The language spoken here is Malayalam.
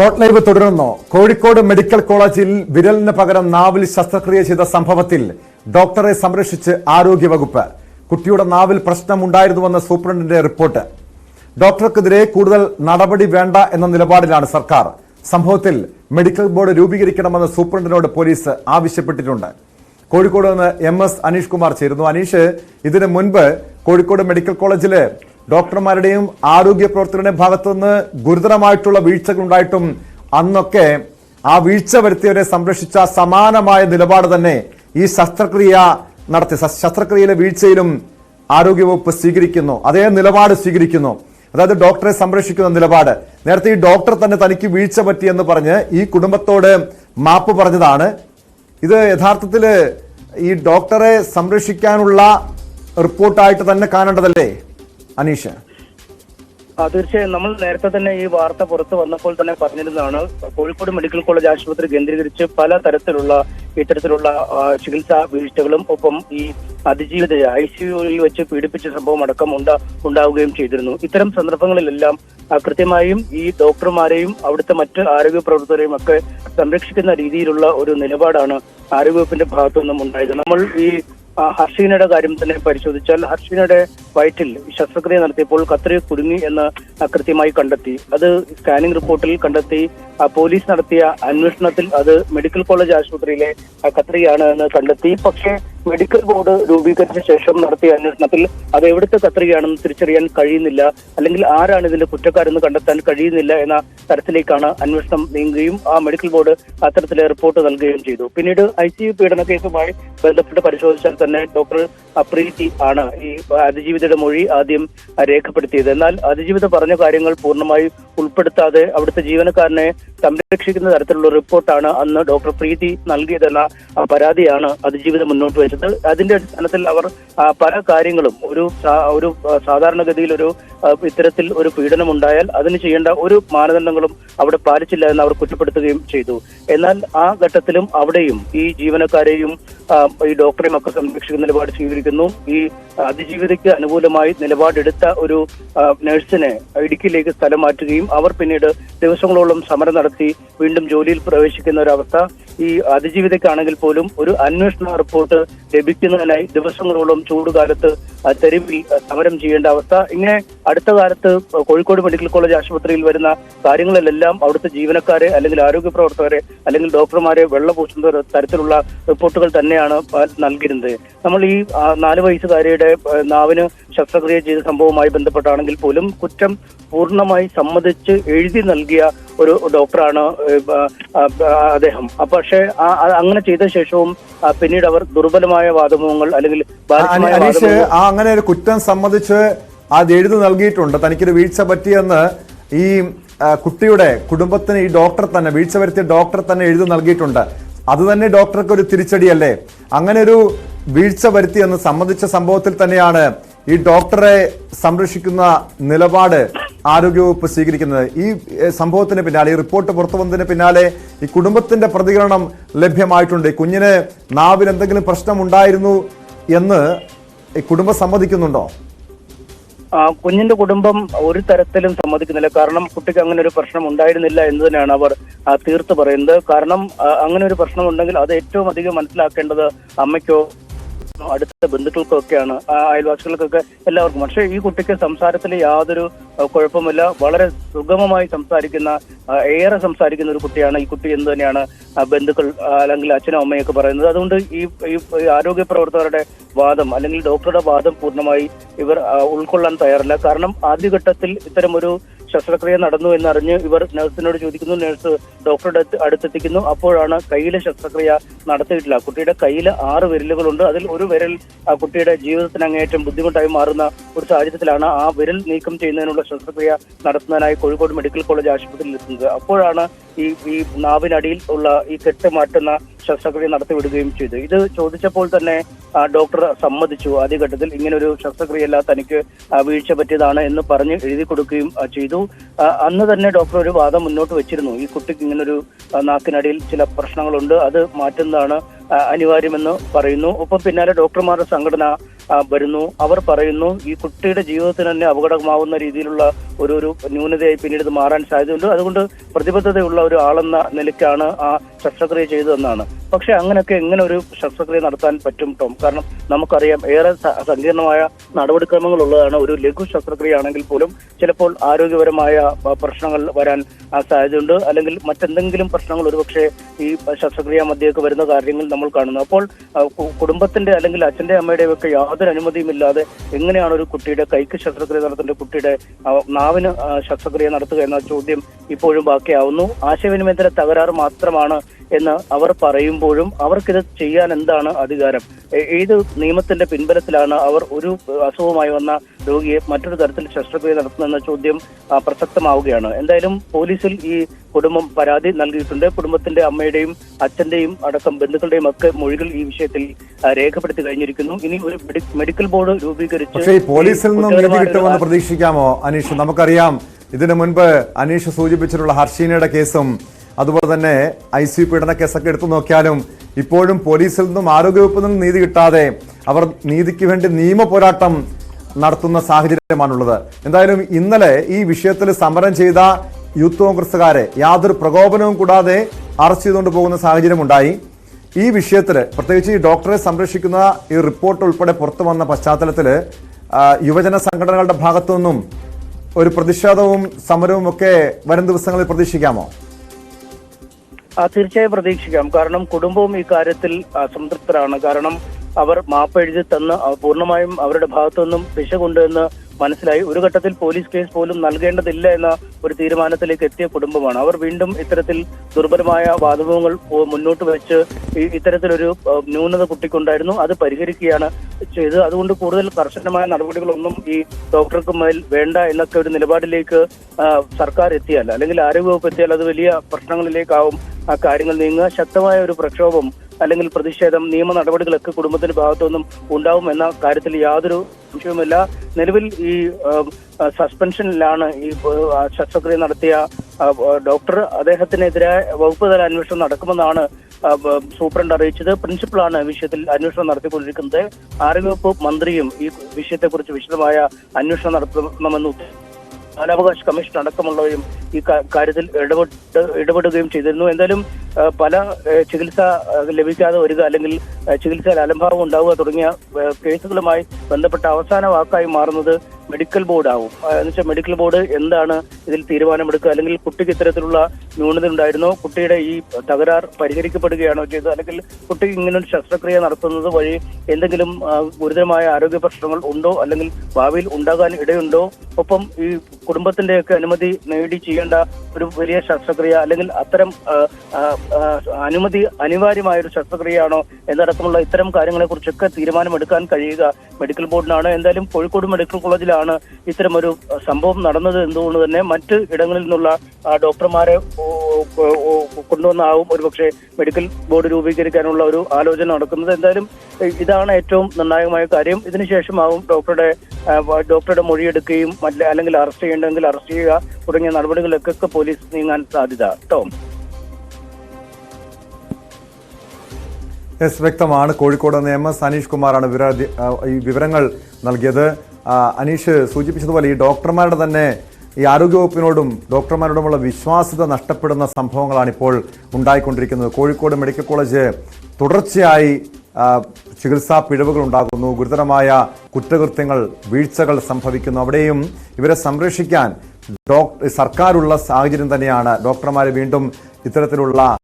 സ്പോട്ട് ലൈവ് തുടരുന്നു. കോഴിക്കോട് മെഡിക്കൽ കോളേജിൽ വിരലിന് പകരം നാവിൽ ശസ്ത്രക്രിയ ചെയ്ത സംഭവത്തിൽ ഡോക്ടറെ സംരക്ഷിച്ച് ആരോഗ്യവകുപ്പ്. കുട്ടിയുടെ നാവിൽ പ്രശ്നമുണ്ടായിരുന്നുവെന്ന സൂപ്രണ്ടിന്റെ റിപ്പോർട്ട്. ഡോക്ടർക്കെതിരെ കൂടുതൽ നടപടി വേണ്ട എന്ന നിലപാടിലാണ് സർക്കാർ. സംഭവത്തിൽ മെഡിക്കൽ ബോർഡ് രൂപീകരിക്കണമെന്ന് സൂപ്രണ്ടിനോട് പോലീസ് ആവശ്യപ്പെട്ടിട്ടുണ്ട്. കോഴിക്കോട് നിന്ന് എം എസ് അനീഷ് കുമാർ ചേരുന്നു. അനീഷ് ഇതിനു മുൻപ് കോഴിക്കോട് മെഡിക്കൽ കോളേജിൽ ഡോക്ടർമാരുടെയും ആരോഗ്യ പ്രവർത്തകരുടെയും ഭാഗത്തുനിന്ന് ഗുരുതരമായിട്ടുള്ള വീഴ്ചകൾ ഉണ്ടായിട്ടും അന്നൊക്കെ ആ വീഴ്ച വരുത്തിയവരെ സംരക്ഷിച്ച സമാനമായ നിലപാട് തന്നെ ഈ ശസ്ത്രക്രിയ നടത്തി. ശസ്ത്രക്രിയയിലെ വീഴ്ചയിലും ആരോഗ്യവകുപ്പ് സ്വീകരിക്കുന്നു. അതേ നിലപാട് സ്വീകരിക്കുന്നു. അതായത് ഡോക്ടറെ സംരക്ഷിക്കുന്ന നിലപാട്. നേരത്തെ ഈ ഡോക്ടർ തന്നെ തനിക്ക് വീഴ്ച പറ്റിയെന്ന് പറഞ്ഞ് ഈ കുടുംബത്തോട് മാപ്പ് പറഞ്ഞതാണ്. ഇത് യഥാർത്ഥത്തിൽ ഈ ഡോക്ടറെ സംരക്ഷിക്കാനുള്ള റിപ്പോർട്ടായിട്ട് തന്നെ കാണേണ്ടതല്ലേ? അനീഷ്. തീർച്ചയായും നമ്മൾ നേരത്തെ തന്നെ ഈ വാർത്ത പുറത്തു വന്നപ്പോൾ തന്നെ പറഞ്ഞിരുന്നതാണ്. കോഴിക്കോട് മെഡിക്കൽ കോളേജ് ആശുപത്രി കേന്ദ്രീകരിച്ച് പല തരത്തിലുള്ള ഇത്തരത്തിലുള്ള ചികിത്സാ വീഴ്ചകളും ഒപ്പം ഈ അതിജീവിത ഐ സി യുയിൽ വെച്ച് പീഡിപ്പിച്ച സംഭവം അടക്കം ഉണ്ട ഉണ്ടാവുകയും ചെയ്തിരുന്നു. ഇത്തരം സന്ദർഭങ്ങളിലെല്ലാം കൃത്യമായും ഈ ഡോക്ടർമാരെയും അവിടുത്തെ മറ്റ് ആരോഗ്യ പ്രവർത്തകരെയും ഒക്കെ സംരക്ഷിക്കുന്ന രീതിയിലുള്ള ഒരു നിലപാടാണ് ആരോഗ്യവകുപ്പിന്റെ ഭാഗത്തു നിന്നും ഉണ്ടായത്. നമ്മൾ ഈ ഹർഷീനയുടെ കാര്യം തന്നെ പരിശോധിച്ചാൽ ഹർഷീനയുടെ വയറ്റിൽ ശസ്ത്രക്രിയ നടത്തിയപ്പോൾ കത്രി കുടുങ്ങി എന്ന് കൃത്യമായി കണ്ടെത്തി. അത് സ്കാനിംഗ് റിപ്പോർട്ടിൽ കണ്ടെത്തി. പോലീസ് നടത്തിയ അന്വേഷണത്തിൽ അത് മെഡിക്കൽ കോളേജ് ആശുപത്രിയിലെ കത്രിയാണ് എന്ന് കണ്ടെത്തി. പക്ഷേ മെഡിക്കൽ ബോർഡ് രൂപീകരിച്ച ശേഷം നടത്തിയ അന്വേഷണത്തിൽ അത് എവിടുത്തെ കത്രികയാണെന്ന് തിരിച്ചറിയാൻ കഴിയുന്നില്ല അല്ലെങ്കിൽ ആരാണ് ഇതിന്റെ കുറ്റക്കാരെന്ന് കണ്ടെത്താൻ കഴിയുന്നില്ല എന്ന തരത്തിലേക്കാണ് അന്വേഷണം നീങ്ങുകയും ആ മെഡിക്കൽ ബോർഡ് അത്തരത്തിലെ റിപ്പോർട്ട് നൽകുകയും ചെയ്തു. പിന്നീട് ഐ സി യു പീഡന കേസുമായി ബന്ധപ്പെട്ട് പരിശോധിച്ചാൽ തന്നെ ഡോക്ടർ അപ്രീതി ആണ് ഈ അതിജീവിതയുടെ മൊഴി ആദ്യം രേഖപ്പെടുത്തിയത്. എന്നാൽ അതിജീവിത പറഞ്ഞ കാര്യങ്ങൾ പൂർണമായി ഉൾപ്പെടുത്താതെ അവിടുത്തെ ജീവനക്കാരനെ സംരക്ഷിക്കുന്ന തരത്തിലുള്ള റിപ്പോർട്ടാണ് അന്ന് ഡോക്ടർ പ്രീതി നൽകിയതെന്ന പരാതിയാണ് അതിജീവിതം മുന്നോട്ട് വെച്ചത്. അതിന്റെ അടിസ്ഥാനത്തിൽ അവർ പല കാര്യങ്ങളും ഒരു ഒരു സാധാരണഗതിയിൽ ഒരു ഇത്തരത്തിൽ ഒരു പീഡനം ഉണ്ടായാൽ അതിന് ചെയ്യേണ്ട ഒരു മാനദണ്ഡങ്ങളും അവിടെ പാലിച്ചില്ല എന്ന് അവർ കുറ്റപ്പെടുത്തുകയും ചെയ്തു. എന്നാൽ ആ ഘട്ടത്തിലും അവിടെയും ഈ ജീവനക്കാരെയും ഈ ഡോക്ടറെയും ഒക്കെ സംരക്ഷിക്കുന്ന നിലപാട് സ്വീകരിക്കുന്നു. ഈ അതിജീവിതയ്ക്ക് അനുകൂലമായി നിലപാടെടുത്ത ഒരു നഴ്സിനെ ഇടുക്കിയിലേക്ക് സ്ഥലം മാറ്റുകയും അവർ പിന്നീട് ദിവസങ്ങളോളം സമരം നടത്തി വീണ്ടും ജോലിയിൽ പ്രവേശിക്കുന്ന ഒരു അവസ്ഥ ഈ അതിജീവിതയ്ക്കാണെങ്കിൽ പോലും ഒരു അന്വേഷണ റിപ്പോർട്ട് ലഭിക്കുന്നതിനായി ദിവസങ്ങളോളം ചൂടുകാലത്ത് തെരുവിൽ സമരം ചെയ്യേണ്ട അവസ്ഥ. ഇങ്ങനെ അടുത്ത കാലത്ത് കോഴിക്കോട് മെഡിക്കൽ കോളേജ് ആശുപത്രിയിൽ വരുന്ന കാര്യങ്ങളിലെല്ലാം അവിടുത്തെ ജീവനക്കാരെ അല്ലെങ്കിൽ ആരോഗ്യ പ്രവർത്തകരെ അല്ലെങ്കിൽ ഡോക്ടർമാരെ വെള്ളപൂശുന്ന തരത്തിലുള്ള റിപ്പോർട്ടുകൾ തന്നെയാണ് നൽകിയിരുന്നത്. നമ്മൾ ഈ നാല് വയസ്സുകാരിയുടെ നാവിന് ശസ്ത്രക്രിയ ചെയ്ത സംഭവവുമായി ബന്ധപ്പെട്ടാണെങ്കിൽ പോലും കുറ്റം പൂർണമായി സമ്മതിച്ച് എഴുതി നൽകിയ ഒരു ഡോക്ടറാണ് അദ്ദേഹം. പക്ഷേ അങ്ങനെ ചെയ്ത ശേഷവും പിന്നീട് അവർ ദുർബലമായ വാദമുഖങ്ങൾ അല്ലെങ്കിൽ അങ്ങനെ ഒരു കുറ്റം സമ്മതിച്ച് അത് എഴുതി നൽകിയിട്ടുണ്ട്. തനിക്കൊരു വീഴ്ച പറ്റിയെന്ന് ഈ കുട്ടിയുടെ കുടുംബത്തിന് ഈ ഡോക്ടർ തന്നെ വീഴ്ച വരുത്തിയ ഡോക്ടർ തന്നെ എഴുതി നൽകിയിട്ടുണ്ട്. അത് തന്നെ ഡോക്ടർക്ക് ഒരു തിരിച്ചടിയല്ലേ? അങ്ങനെ ഒരു വീഴ്ച വരുത്തിയെന്ന് സമ്മതിച്ച സംഭവത്തിൽ തന്നെയാണ് ഈ ഡോക്ടറെ സംരക്ഷിക്കുന്ന നിലപാട് ആരോഗ്യവകുപ്പ് സ്വീകരിക്കുന്നത്. ഈ സംഭവത്തിന് പിന്നാലെ ഈ റിപ്പോർട്ട് പുറത്തു വന്നതിന് പിന്നാലെ ഈ കുടുംബത്തിന്റെ പ്രതികരണം ലഭ്യമായിട്ടുണ്ട്. കുഞ്ഞിന് നാവിൽ എന്തെങ്കിലും പ്രശ്നമുണ്ടായിരുന്നു എന്ന് ഈ കുടുംബം സമ്മതിക്കുന്നുണ്ടോ? കുഞ്ഞിന്റെ കുടുംബം ഒരു തരത്തിലും സമ്മതിക്കുന്നില്ല. കാരണം കുട്ടിക്ക് അങ്ങനെ ഒരു പ്രശ്നം ഉണ്ടായിരുന്നില്ല എന്ന് തന്നെയാണ് അവർ തീർത്ത് പറയുന്നത്. കാരണം അങ്ങനെ ഒരു പ്രശ്നം ഉണ്ടെങ്കിൽ അത് ഏറ്റവും അധികം മനസ്സിലാക്കേണ്ടത് അമ്മയ്ക്കോ അടുത്ത ബന്ധുക്കൾക്കൊക്കെയാണ് ആ, അയൽവാസികൾക്കൊക്കെ എല്ലാവർക്കും. പക്ഷേ ഈ കുട്ടിക്ക് സംസാരത്തിൽ യാതൊരു കുഴപ്പമില്ല. വളരെ സുഗമമായി സംസാരിക്കുന്ന ഏറെ സംസാരിക്കുന്ന ഒരു കുട്ടിയാണ് ഈ കുട്ടി എന്ന് തന്നെയാണ് ബന്ധുക്കൾ അല്ലെങ്കിൽ അച്ഛനും അമ്മയൊക്കെ പറയുന്നത്. അതുകൊണ്ട് ഈ ഈ ആരോഗ്യ പ്രവർത്തകരുടെ വാദം അല്ലെങ്കിൽ ഡോക്ടറുടെ വാദം പൂർണമായി ഇവർ ഉൾക്കൊള്ളാൻ തയ്യാറല്ല. കാരണം ആദ്യഘട്ടത്തിൽ ഇത്തരമൊരു ശസ്ത്രക്രിയ നടന്നു എന്നറിഞ്ഞ് ഇവർ നഴ്സിനോട് ചോദിക്കുന്നു. നഴ്സ് ഡോക്ടറുടെ അടുത്ത് അടുത്തെത്തിക്കുന്നു. അപ്പോഴാണ് കയ്യിലെ ശസ്ത്രക്രിയ നടത്തിയിട്ടില്ല. കുട്ടിയുടെ കയ്യിൽ ആറ് വിരലുകളുണ്ട്. അതിൽ ഒരു വിരൽ കുട്ടിയുടെ ജീവിതത്തിന് അങ്ങേയറ്റം ബുദ്ധിമുട്ടായി മാറുന്ന ഒരു സാഹചര്യത്തിലാണ് ആ വിരൽ നീക്കം ചെയ്യുന്നതിനുള്ള ശസ്ത്രക്രിയ നടത്തുന്നതിനായി കോഴിക്കോട് മെഡിക്കൽ കോളേജ് ആശുപത്രിയിൽ എത്തുന്നത്. അപ്പോഴാണ് ഈ ഈ നാവിനടിയിൽ ഉള്ള ഈ കെട്ട് മാറ്റുന്ന ശസ്ത്രക്രിയ നടത്തിവിടുകയും ചെയ്തു. ഇത് ചോദിച്ചപ്പോൾ തന്നെ ഡോക്ടർ സമ്മതിച്ചു. ആദ്യഘട്ടത്തിൽ ഇങ്ങനൊരു ശസ്ത്രക്രിയയല്ല തനിക്ക് വീഴ്ച പറ്റിയതാണ് എന്ന് പറഞ്ഞ് എഴുതി കൊടുക്കുകയും ചെയ്തു. അന്ന് തന്നെ ഡോക്ടർ ഒരു വാദം മുന്നോട്ട് വെച്ചിരുന്നു. ഈ കുട്ടിക്ക് ഇങ്ങനൊരു നാക്കിനടിയിൽ ചില പ്രശ്നങ്ങളുണ്ട്. അത് മാറ്റുന്നതാണ് അനിവാര്യമെന്ന് പറയുന്നു. ഒപ്പം പിന്നാലെ ഡോക്ടർമാരുടെ സംഘടന വരുന്നു. അവർ പറയുന്നു ഈ കുട്ടിയുടെ ജീവിതത്തിന് തന്നെ അപകടമാവുന്ന രീതിയിലുള്ള ഒരു ഒരു ന്യൂനതയായി പിന്നീട് ഇത് മാറാൻ സാധ്യതയുണ്ട്. അതുകൊണ്ട് പ്രതിബദ്ധതയുള്ള ഒരു ആളെന്ന നിലയ്ക്കാണ് ആ ശസ്ത്രക്രിയ ചെയ്തതെന്നാണ്. പക്ഷെ അങ്ങനെയൊക്കെ എങ്ങനെ ഒരു ശസ്ത്രക്രിയ നടത്താൻ പറ്റും ടോം? കാരണം നമുക്കറിയാം ഏറെ സങ്കീർണമായ നടപടിക്രമങ്ങൾ ഉള്ളതാണ് ഒരു ലഘു ശസ്ത്രക്രിയ ആണെങ്കിൽ പോലും ചിലപ്പോൾ ആരോഗ്യപരമായ പ്രശ്നങ്ങൾ വരാൻ സാധ്യതയുണ്ട്. അല്ലെങ്കിൽ മറ്റെന്തെങ്കിലും പ്രശ്നങ്ങൾ ഒരുപക്ഷെ ഈ ശസ്ത്രക്രിയ മധ്യയൊക്കെ വരുന്ന കാര്യങ്ങൾ നമ്മൾ കാണുന്നു. അപ്പോൾ കുടുംബത്തിന്റെ അല്ലെങ്കിൽ അച്ഛന്റെ അമ്മയുടെയൊക്കെ യാതൊരു അനുമതിയും ഇല്ലാതെ എങ്ങനെയാണ് ഒരു കുട്ടിയുടെ കൈക്ക് ശസ്ത്രക്രിയ നടത്തേണ്ട കുട്ടിയുടെ നാവിന് ശസ്ത്രക്രിയ നടത്തുക എന്ന ചോദ്യം ഇപ്പോഴും ബാക്കിയാവുന്നു. ആശയവിനിമയത്തിന്റെ തകരാറ് മാത്രമാണ് എന്ന് അവർ പറയുമ്പോഴും അവർക്കിത് ചെയ്യാൻ എന്താണ് അധികാരം? ഏത് നിയമത്തിന്റെ പിൻബലത്തിലാണ് അവർ ഒരു അസുഖമായി വന്ന രോഗിയെ മറ്റൊരു തരത്തിൽ ശസ്ത്രക്രിയ നടത്തുന്ന ചോദ്യം പ്രസക്തമാവുകയാണ്. എന്തായാലും പോലീസിൽ ഈ കുടുംബം പരാതി നൽകിയിട്ടുണ്ട്. കുടുംബത്തിന്റെ അമ്മയുടെയും അച്ഛന്റെയും അടക്കം ബന്ധുക്കളുടെയും ഒക്കെ മൊഴികൾ ഈ വിഷയത്തിൽ രേഖപ്പെടുത്തി കഴിഞ്ഞിരിക്കുന്നു. ഇനി ഒരു മെഡിക്കൽ ബോർഡ് രൂപീകരിച്ച് പോലീസിൽ നിന്നും നീതി കിട്ടുമെന്ന് പ്രതീക്ഷിക്കാമോ അനീഷ്? നമുക്കറിയാം ഇതിനു മുൻപ് അനീഷ് സൂചിപ്പിച്ചിട്ടുള്ള ഹർഷീനയുടെ കേസും അതുപോലെ തന്നെ ഐ സി പീഡന കേസൊക്കെ എടുത്തു നോക്കിയാലും ഇപ്പോഴും പോലീസിൽ നിന്നും ആരോഗ്യവകുപ്പിൽ നിന്നും നീതി കിട്ടാതെ അവർ നീതിക്ക് വേണ്ടി നിയമ പോരാട്ടം നടത്തുന്ന സാഹചര്യമാണുള്ളത് എന്തായാലും ഇന്നലെ ഈ വിഷയത്തിൽ സമരം ചെയ്ത യൂത്ത് കോൺഗ്രസ്സുകാരെ യാതൊരു പ്രകോപനവും കൂടാതെ അറസ്റ്റ് ചെയ്തുകൊണ്ട് പോകുന്ന സാഹചര്യം ഉണ്ടായി ഈ വിഷയത്തിൽ പ്രത്യേകിച്ച് ഈ ഡോക്ടറെ സംരക്ഷിക്കുന്ന ഈ റിപ്പോർട്ട് ഉൾപ്പെടെ പുറത്തു വന്ന പശ്ചാത്തലത്തിൽ യുവജന സംഘടനകളുടെ ഭാഗത്തു നിന്നും ഒരു പ്രതിഷേധവും സമരവും ഒക്കെ വരും ദിവസങ്ങളിൽ പ്രതീക്ഷിക്കാമോ? തീർച്ചയായും പ്രതീക്ഷിക്കാം. കാരണം കുടുംബവും ഈ കാര്യത്തിൽ അസംതൃപ്തരാണ് കാരണം അവർ മാപ്പ് എഴുതി തന്ന് പൂർണമായും അവരുടെ ഭാഗത്തു നിന്നും പിശകുണ്ട് എന്ന് മനസ്സിലായി. ഒരു ഘട്ടത്തിൽ പോലീസ് കേസ് പോലും നൽകേണ്ടതില്ല എന്ന ഒരു തീരുമാനത്തിലേക്ക് എത്തിയ കുടുംബമാണ്. അവർ വീണ്ടും ഇത്തരത്തിൽ ദുർബലമായ വാദവങ്ങൾ മുന്നോട്ട് വെച്ച് ഇത്തരത്തിലൊരു ന്യൂനത കുട്ടിക്കുണ്ടായിരുന്നു. അത് പരിഹരിക്കുകയാണ് ചെയ്തത് അതുകൊണ്ട് കൂടുതൽ കർശനമായ നടപടികളൊന്നും ഈ ഡോക്ടർക്ക് മേൽ വേണ്ട എന്നൊക്കെ ഒരു നിലപാടിലേക്ക് സർക്കാർ എത്തിയാൽ അല്ലെങ്കിൽ ആരോഗ്യവകുപ്പ് എത്തിയാൽ അത് വലിയ പ്രശ്നങ്ങളിലേക്കാവും ആ കാര്യങ്ങൾ നീങ്ങുക. ശക്തമായ ഒരു പ്രക്ഷോഭം അല്ലെങ്കിൽ പ്രതിഷേധം നിയമ നടപടികളൊക്കെ കുടുംബത്തിന്റെ ഭാഗത്തുനിന്നും ഉണ്ടാവും എന്ന കാര്യത്തിൽ യാതൊരു സംശയവുമില്ല. നിലവിൽ ഈ സസ്പെൻഷനിലാണ് ഈ ശസ്ത്രക്രിയ നടത്തിയ ഡോക്ടർ. അദ്ദേഹത്തിനെതിരെ വകുപ്പ് തല അന്വേഷണം നടക്കുമെന്നാണ് സൂപ്രണ്ട് അറിയിച്ചത് പ്രിൻസിപ്പളാണ് വിഷയത്തിൽ അന്വേഷണം നടത്തിക്കൊണ്ടിരിക്കുന്നത്. ആരോഗ്യവകുപ്പ് മന്ത്രിയും ഈ വിഷയത്തെക്കുറിച്ച് വിശദമായ അന്വേഷണം നടത്തണമെന്ന് ബാലാവകാശ കമ്മീഷൻ അടക്കമുള്ളവരും ഈ കാര്യത്തിൽ ഇടപെട്ട് ഇടപെടുകയും ചെയ്തിരുന്നു. എന്തായാലും പല ചികിത്സ ലഭിക്കാതെ വരിക അല്ലെങ്കിൽ ചികിത്സയിൽ അലംഭാവം ഉണ്ടാവുക തുടങ്ങിയ കേസുകളുമായി ബന്ധപ്പെട്ട അവസാന വാക്കായി മാറുന്നത് മെഡിക്കൽ ബോർഡാവും എന്ന് വെച്ചാൽ മെഡിക്കൽ ബോർഡ് എന്താണ് ഇതിൽ തീരുമാനമെടുക്കുക? അല്ലെങ്കിൽ കുട്ടിക്ക് ഇത്തരത്തിലുള്ള ന്യൂനത ഉണ്ടായിരുന്നോ? കുട്ടിയുടെ ഈ തകരാർ പരിഹരിക്കപ്പെടുകയാണോ ചെയ്തത്? അല്ലെങ്കിൽ കുട്ടിക്ക് ഇങ്ങനെ ഒരു ശസ്ത്രക്രിയ നടത്തുന്നത് വഴി എന്തെങ്കിലും ഗുരുതരമായ ആരോഗ്യ പ്രശ്നങ്ങൾ ഉണ്ടോ? അല്ലെങ്കിൽ ഭാവിയിൽ ഉണ്ടാകാൻ ഇടയുണ്ടോ? ഒപ്പം ഈ കുടുംബത്തിന്റെയൊക്കെ അനുമതി നേടി ചെയ്യേണ്ട ഒരു വലിയ ശസ്ത്രക്രിയ അല്ലെങ്കിൽ അത്തരം അനുമതി അനിവാര്യമായ ഒരു ശസ്ത്രക്രിയയാണോ? എന്നടക്കമുള്ള ഇത്തരം കാര്യങ്ങളെക്കുറിച്ചൊക്കെ തീരുമാനമെടുക്കാൻ കഴിയുക മെഡിക്കൽ ബോർഡിനാണ് എന്തായാലും കോഴിക്കോട് മെഡിക്കൽ കോളേജിലാണ് ഇത്തരം ഒരു സംഭവം നടന്നത്. എന്തുകൊണ്ട് തന്നെ മറ്റ് ഇടങ്ങളിൽ നിന്നുള്ള ഡോക്ടർമാരെ കൊണ്ടുവന്നാവും ഒരുപക്ഷെ മെഡിക്കൽ ബോർഡ് രൂപീകരിക്കാനുള്ള ഒരു ആലോചന നടക്കുന്നത്. എന്തായാലും ഇതാണ് ഏറ്റവും നിർണായകമായ കാര്യം. ഇതിനുശേഷമാവും ഡോക്ടറുടെ ഡോക്ടറുടെ മൊഴിയെടുക്കുകയും അല്ലെങ്കിൽ അറസ്റ്റ് ചെയ്യേണ്ടെങ്കിൽ അറസ്റ്റ് ചെയ്യുക തുടങ്ങിയ നടപടികളൊക്കെ പോലീസ് നീങ്ങാൻ സാധ്യത. ടോം. എസ് വ്യക്തമാണ്. കോഴിക്കോട് നിന്ന് എം എസ് അനീഷ് കുമാറാണ് വിവരങ്ങൾ നൽകിയത്. അനീഷ് സൂചിപ്പിച്ചതുപോലെ ഈ ഡോക്ടർമാരുടെ തന്നെ ഈ ആരോഗ്യവകുപ്പിനോടും ഡോക്ടർമാരോടുമുള്ള വിശ്വാസ്യത നഷ്ടപ്പെടുന്ന സംഭവങ്ങളാണ് ഇപ്പോൾ ഉണ്ടായിക്കൊണ്ടിരിക്കുന്നത്. കോഴിക്കോട് മെഡിക്കൽ കോളേജ് തുടർച്ചയായി ചികിത്സാ പിഴവുകൾ ഉണ്ടാകുന്നു. ഗുരുതരമായ കുറ്റകൃത്യങ്ങൾ വീഴ്ചകൾ സംഭവിക്കുന്നു. അവിടെയും ഇവരെ സംരക്ഷിക്കാൻ ഡോക്ടർ സർക്കാരുള്ള സാഹചര്യം തന്നെയാണ്. ഡോക്ടർമാരെ വീണ്ടും ഇത്തരത്തിലുള്ള